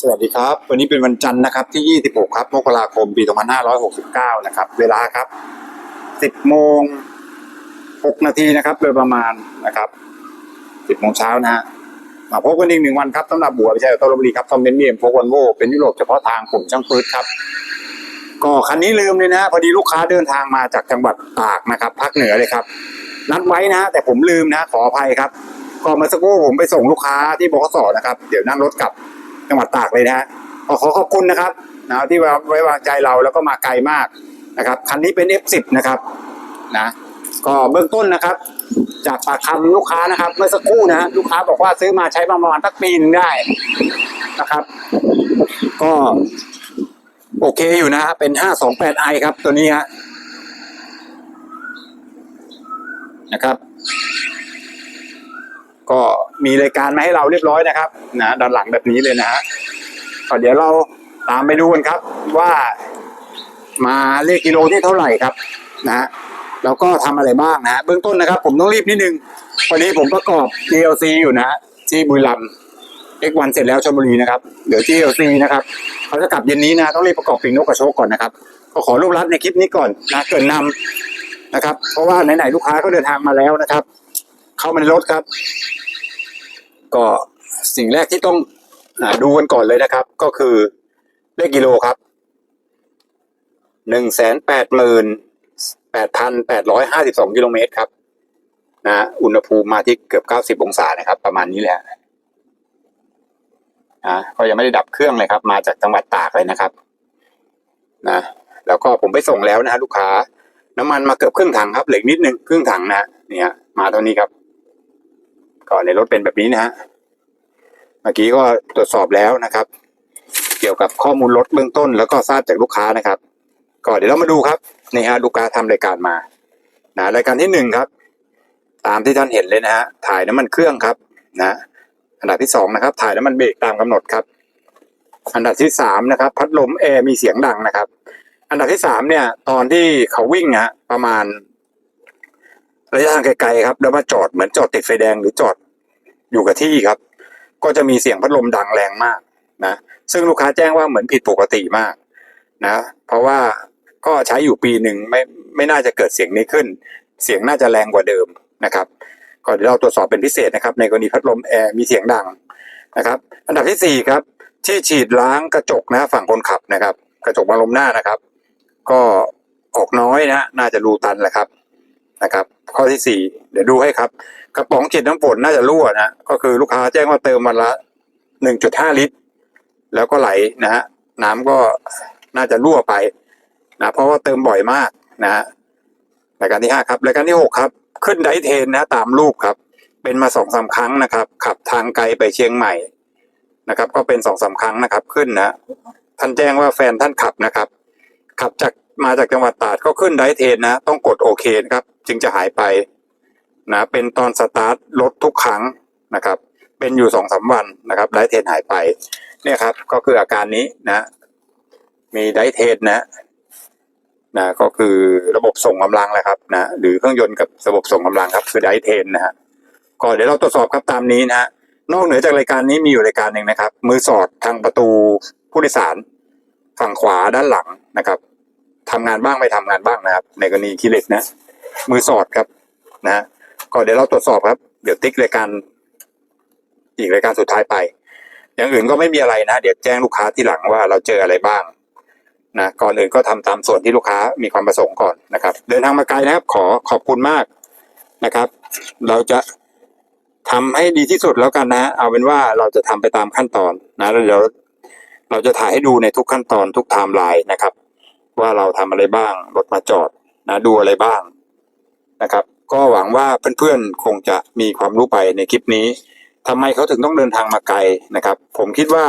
สวัสดีครับ วันนี้เป็นวันจันทร์นะครับที่ 26 ครับ มกราคม ปี 2569 นะครับ เวลาครับ 10 โมง 6 นาทีนะครับ โดยประมาณนะครับ 10 โมงเช้านะฮะ มาพบกันอีกหนึ่งวันครับสำหรับบัวพิชัยตอรบุรีครับทอมเบนเมียมโฟกวันโวเป็นยุโรปเฉพาะทางผมช่างปืดครับ ก็คันนี้ลืมเลยนะพอดีลูกค้าเดินทางมาจากจังหวัดตากนะครับภาคเหนือเลยครับ นัดไว้นะ แต่ผมลืมนะ ขออภัยครับก็มื่อสักครู่ผมไปส่งลูกค้าที่บขสนะครับ เดี๋ยวนั่งรถกลับ จังหวัดตากเลยนะฮะขอขอขอบคุณนะครับนะที่ไว้วางใจเราแล้วก็มาไกลมากนะครับคันนี้เป็น F10 นะครับนะก็เบื้องต้นนะครับ จากปากคำลูกค้านะครับ เมื่อสักครู่นะฮะลูกค้าบอกว่าซื้อมาใช้ประมาณสักปีนึงได้นะครับ ก็โอเคอยู่นะฮะเป็น 528i ครับตัวนี้ฮะนะครับ ก็มีรายการมาให้เราเรียบร้อยนะครับนะด้านหลังแบบนี้เลยนะฮะก็เดี๋ยวเราตามไปดูกันครับว่ามาเลขกิโลที่เท่าไหร่ครับนะฮะแล้วก็ทำอะไรบ้างนะฮะเบื้องต้นนะครับ ผมต้องรีบนิดนึงวันนี้ผมประกอบ DLC อยู่นะฮะที่บุรีรัมย์ X1 เสร็จแล้วชลบุรีนะครับเดี๋ยว DLC นะครับเขาจะกลับเย็นนี้นะต้องรีบประกอบปิงนกกระโชกก่อนนะครับก็ขอรูปรัดในคลิปนี้ก่อนนะเกินนำนะครับ เพราะว่าไหนๆลูกค้าก็เดินทางมาแล้วนะครับ เข้ามาในรถครับ ก็สิ่งแรกที่ต้องอดูกันก่อนเลยนะครับ ก็คือเลขกิโลครับหนึ่งแสนแปดหมื่นแปดพันแปดร้อยห้าสิบสองกิโลเมตรครับนะอุณหภูมิมาที่เกือบเก้าสิบองศานะครับ ประมาณนี้แหละนะก็ยังไม่ได้ดับเครื่องเลยครับ มาจากจังหวัดตากเลยนะครับนะแล้วก็ผมไปส่งแล้วนะฮะลูกค้า น้ำมันมาเกือบครึ่งถังครับเหลืออกนิดนึงครึ่งถังนะเนี่ยมาเท่านี้ครับ ก็ในรถเป็นแบบนี้นะฮะเมื่อกี้ก็ตรวจสอบแล้วนะครับ เกี่ยวกับข้อมูลรถเบื้องต้น แล้วก็ทราบจากลูกค้านะครับ ก็เดี๋ยวเรามาดูครับนี่ฮะลูกค้าทำรายการมานะรายการที่หนึ่งครับ ตามที่ท่านเห็นเลยนะฮะถ่ายน้ำมันเครื่องครับนะอันดับที่สองนะครับ ถ่ายน้ำมันเบรกตามกำหนดครับ อันดับที่สามนะครับ พัดลมแอร์มีเสียงดังนะครับ อันดับที่สามเนี่ย ตอนที่เขาวิ่งฮะประมาณ ระยะทางไกลๆครับ แล้วมาจอดเหมือนจอดติดไฟแดงหรือจอดอยู่กับที่ครับ ก็จะมีเสียงพัดลมดังแรงมากนะซึ่งลูกค้าแจ้งว่าเหมือนผิดปกติมากนะเพราะว่าก็ใช้อยู่ปีหนึ่งไม่ไม่น่าจะเกิดเสียงนี้ขึ้น เสียงน่าจะแรงกว่าเดิมนะครับก็เดี๋ยวเราตรวจสอบเป็นพิเศษนะครับ ในกรณีพัดลมแอร์มีเสียงดังนะครับ อันดับที่สี่ครับ ที่ฉีดล้างกระจกนะฝั่งคนขับนะครับ กระจกบังลมหน้านะครับ ก็ออกน้อยนะน่าจะรูตันแหละครับ นะครับ ข้อที่สี่เดี๋ยวดูให้ครับ กระป๋องฉีดน้ำฝนน่าจะรั่วนะก็คือลูกค้าแจ้งว่าเติมวันละหนึ่งจุดห้าลิตร แล้วก็ไหลนะฮะน้ำก็น่าจะรั่วไปนะเพราะว่าเติมบ่อยมากนะฮะรายการที่ห้าครับรายการที่หกครับขึ้นไดเทนนะตามรูปครับ เป็นมาสองสามครั้งนะครับ ขับทางไกลไปเชียงใหม่นะครับ ก็เป็นสองสามครั้งนะครับ ขึ้นนะท่านแจ้งว่าแฟนท่านขับนะครับ ขับจาก มาจากจังหวัดตราดก็ขึ้นไดเทนนะ ต้องกดโอเคนะครับ จึงจะหายไปนะเป็นตอนสตาร์ทรถทุกครั้งนะครับ เป็นอยู่สองสามวันนะครับไดเทนหายไป เนี่ยครับก็คืออาการนี้นะ มีไดเทนนะนะก็คือระบบส่งกำลังแหละครับนะหรือเครื่องยนต์กับระบบส่งกำลังครับคือไดเทนนะฮะก็เดี๋ยวเราตรวจสอบครับตามนี้นะฮะนอกเหนือจากรายการนี้มีอยู่รายการหนึ่งนะครับ มือสอดทางประตูผู้โดยสารฝั่งขวาด้านหลังนะครับ ทำงานบ้างไม่ทำงานบ้างนะครับ ในกรณีขี้เหล็กนะ มือสอดครับนะก็เดี๋ยวเราตรวจสอบครับ เดี๋ยวติ๊กรายการอีกรายการสุดท้ายไป อย่างอื่นก็ไม่มีอะไรนะ เดี๋ยวแจ้งลูกค้าที่หลังว่าเราเจออะไรบ้างนะก่อนอื่นก็ทำตามส่วนที่ลูกค้ามีความประสงค์ก่อนนะครับ เดินทางมาไกลนะครับ ขอขอบคุณมากนะครับ เราจะทำให้ดีที่สุดแล้วกันนะ เอาเป็นว่าเราจะทำไปตามขั้นตอนนะแล้วเดี๋ยวเราจะถ่ายให้ดูในทุกขั้นตอนทุกไทม์ไลน์นะครับ ว่าเราทำอะไรบ้างรถมาจอดนะดูอะไรบ้างนะครับ ก็หวังว่าเพื่อนๆคงจะมีความรู้ไปในคลิปนี้ทำไมเขาถึงต้องเดินทางมาไกลนะครับ ผมคิดว่า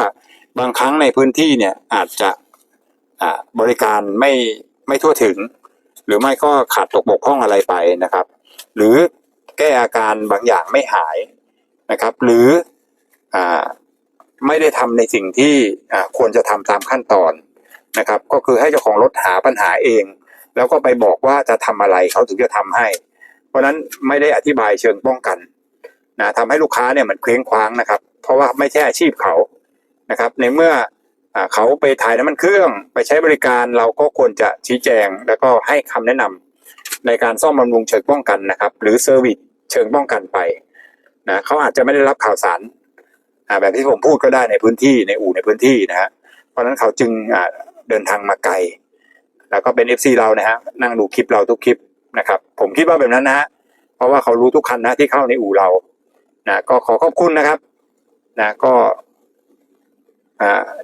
บางครั้งในพื้นที่เนี่ยอาจจะบริการไม่ไม่ทั่วถึง หรือไม่ก็ขาดตกบกพร่องอะไรไปนะครับ หรือแก้อาการบางอย่างไม่หายนะครับ หรืออไม่ได้ทำในสิ่งที่ควรจะทำตามขั้นตอน นะครับ ก็คือให้เจ้าของรถหาปัญหาเอง แล้วก็ไปบอกว่าจะทำอะไรเขาถึงจะทำให้ เพราะฉะนั้นไม่ได้อธิบายเชิงป้องกันนะทำให้ลูกค้าเนี่ยมันเคว้งคว้างนะครับ เพราะว่าไม่ใช่อาชีพเขานะครับ ในเมื่ออเขาไปถ่ายน้ำมันเครื่อง ไปใช้บริการเราก็ควรจะชี้แจง แล้วก็ให้คำแนะนำในการซ่อมบำรุงเชิงป้องกันนะครับ หรือเซอร์วิสเชิงป้องกันไปนะเขาอาจจะไม่ได้รับข่าวสารแบบที่ผมพูดก็ได้ในพื้นที่ในอู่ในพื้นที่นะฮะเพราะฉะนั้นเขาจึงอ่า เดินทางมาไกล แล้วก็เป็นเอฟซีเรานะฮะนั่งดูคลิปเราทุกคลิปนะครับ ผมคิดว่าแบบนั้นนะฮะเพราะว่าเขารู้ทุกคันนะที่เข้าในอู่เรานะก็ขอขอบคุณนะครับนะก็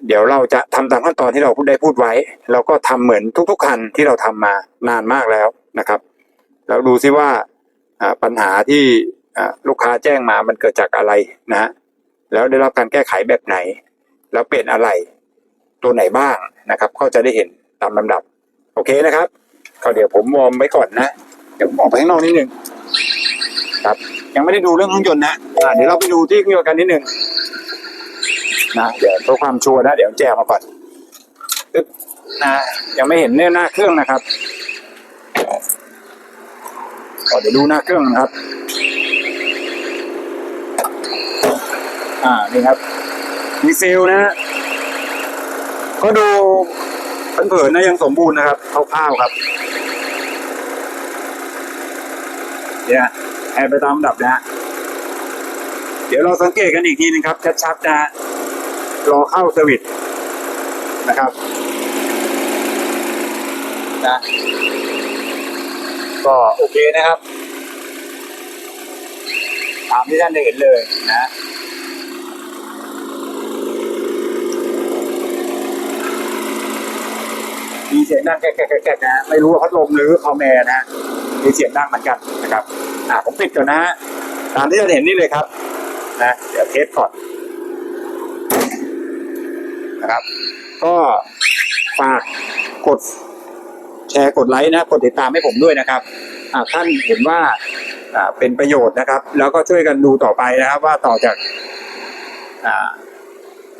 เดี๋ยวเราจะทำตามขั้นตอนที่เราได้พูดไว้ เราก็ทำเหมือนทุกๆคันที่เราทำมานานมากแล้วนะครับ แล้วดูซิว่าปัญหาที่ลูกค้าแจ้งมามันเกิดจากอะไรนะฮะแล้วได้รับการแก้ไขแบบไหน แล้วเปลี่ยนอะไรตัวไหนบ้าง นะครับ ก็จะได้เห็นตามลำดับ โอเคนะครับก็เดี๋ยวผมวอร์มไว้ก่อนนะ เดี๋ยวผมออกไปข้างนอกนิดนึงครับ ยังไม่ได้ดูเรื่องเครื่องยนต์นะอ่าเดี๋ยวเราไปดูที่เครื่องยนต์กันนิดนึงนะเดี๋ยวเพื่อความชัวร์นะ เดี๋ยวแจกมาก่อนนะยังไม่เห็นเนี่ยหน้าเครื่องนะครับก็เดี๋ยวดูหน้าเครื่องนะครับ อ่านี่ครับดีเซลนะฮะ ก็ดูเผินๆนะยังสมบูรณ์นะครับคร่าวๆครับ เนี่ยแอบไปตามลำดับนะฮะเดี๋ยวเราสังเกตกันอีกทีนึงครับ ชัดๆนะฮะรอเข้าสวิตช์นะครับนะก็โอเคนะครับ ตามที่ท่านได้เห็นเลยนะ มีเสียงดังแก๊กๆๆๆนะไม่รู้ว่าพัดลมหรือคอมแอร์นะฮะมีเสียงดังเหมือนกันนะครับอ่าผมปิดก่อนนะฮะตามที่เราเห็นนี่เลยครับนะเดี๋ยวเทสก่อนนะครับ ก็ฝากกดแชร์กดไลค์นะกดติดตามให้ผมด้วยนะครับอ่าท่านเห็นว่าอ่าเป็นประโยชน์นะครับ แล้วก็ช่วยกันดูต่อไปนะครับ ว่าต่อจากอ่า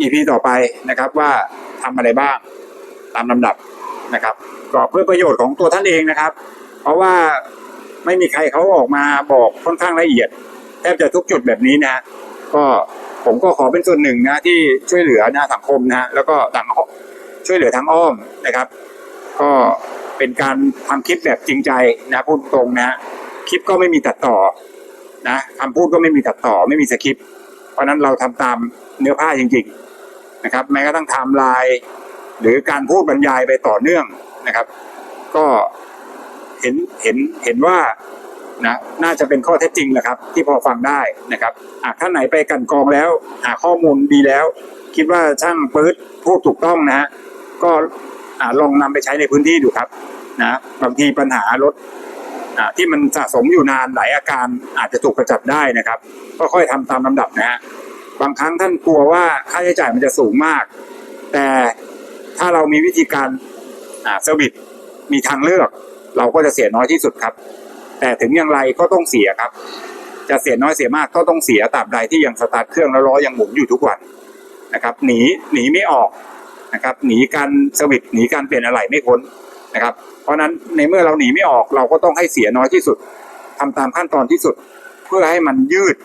EP ต่อไปนะครับ ว่าทำอะไรบ้างตามลำดับ นะครับก็เพื่อประโยชน์ของตัวท่านเองนะครับ เพราะว่าไม่มีใครเขาออกมาบอกค่อนข้างละเอียดแทบจะทุกจุดแบบนี้นะก็ผมก็ขอเป็นส่วนหนึ่งนะที่ช่วยเหลือนะสังคมนะแล้วก็ต่างช่วยเหลือทางอ้อมนะครับ ก็เป็นการทำคลิปแบบจริงใจนะพูดตรงนะคลิปก็ไม่มีตัดต่อนะคำพูดก็ไม่มีตัดต่อไม่มีสคริปต์เพราะนั้นเราทำตามเนื้อผ้าจริง ๆ นะครับ แม้กระทั่งไทม์ไลน์ หรือการพูดบรรยายไปต่อเนื่องนะครับ ก็เห็นเห็นเห็นว่านะน่าจะเป็นข้อเท็จจริงแหละครับ ที่พอฟังได้นะครับอะท่านไหนไปกันกองแล้ว หาข้อมูลดีแล้ว คิดว่าช่างปื๊ดพูดถูกต้องนะฮะก็อ่าลองนำไปใช้ในพื้นที่ดูครับนะบางทีปัญหารถอ่าที่มันสะสมอยู่นานหลายอาการอาจจะถูกกระจับได้นะครับ ก็ค่อยทำตามลำดับนะฮะบางครั้งท่านกลัวว่าค่าใช้จ่ายมันจะสูงมาก แต่ ถ้าเรามีวิธีการอ่าเซอร์วิสมีทางเลือก เราก็จะเสียน้อยที่สุดครับ แต่ถึงอย่างไรก็ต้องเสียครับ จะเสียน้อยเสียมากก็ต้องเสียตราบใดที่ยังสตาร์ทเครื่องแล้วล้อยังหมุนอยู่ทุกวันนะครับ หนีหนีไม่ออกนะครับ หนีการสวิตช์หนีการเปลี่ยนอะไรไม่พ้นนะครับ เพราะฉะนั้นในเมื่อเราหนีไม่ออกเราก็ต้องให้เสียน้อยที่สุดทำตามขั้นตอนที่สุด เพื่อให้มันยืด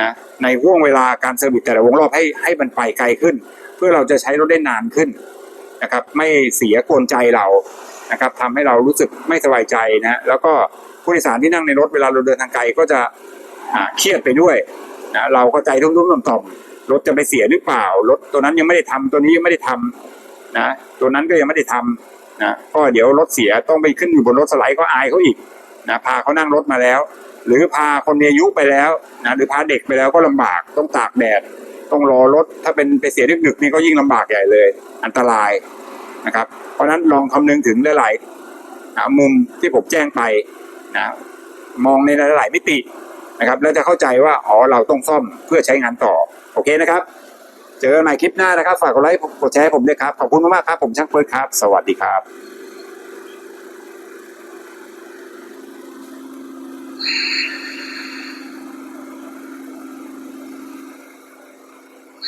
นะในห่วงเวลาการเซอร์วิสแต่ละวงรอบให้ให้มันไปไกลขึ้น เพื่อเราจะใช้รถได้นานขึ้น นะครับ ไม่เสียกวนใจเรานะครับทำให้เรารู้สึกไม่สบายใจนะแล้วก็ผู้โดยสารที่นั่งในรถเวลาเราเดินทางไกลก็จะเครียดไปด้วยนะเราก็ใจทุ่มๆต่อมๆรถจะไปเสียหรือเปล่ารถตัวนั้นยังไม่ได้ทำตัวนี้ยังไม่ได้ทำนะตัวนั้นก็ยังไม่ได้ทำนะก็เดี๋ยวรถเสียต้องไปขึ้นอยู่บนรถสไลด์ก็อายเขาอีกนะพาเขานั่งรถมาแล้ว หรือพาคนมีอายุไปแล้วนะหรือพาเด็กไปแล้วก็ลำบากต้องตากแดด ต้องรอรถ ถ้าเป็นไปเสียดึกๆนี่ก็ยิ่งลำบากใหญ่เลย อันตรายนะครับ เพราะฉะนั้นลองคำนึงถึงหลายๆอ่ามุมที่ผมแจ้งไปนะมองในหลายๆมิตินะครับ แล้วจะเข้าใจว่าอ๋อเราต้องซ่อมเพื่อใช้งานต่อโอเคนะครับ เจอกันใหม่คลิปหน้านะครับ ฝากกดไลค์กดแชร์ให้ผมด้วยครับขอบคุณมากๆครับผมช่างเปิดครับ สวัสดีครับ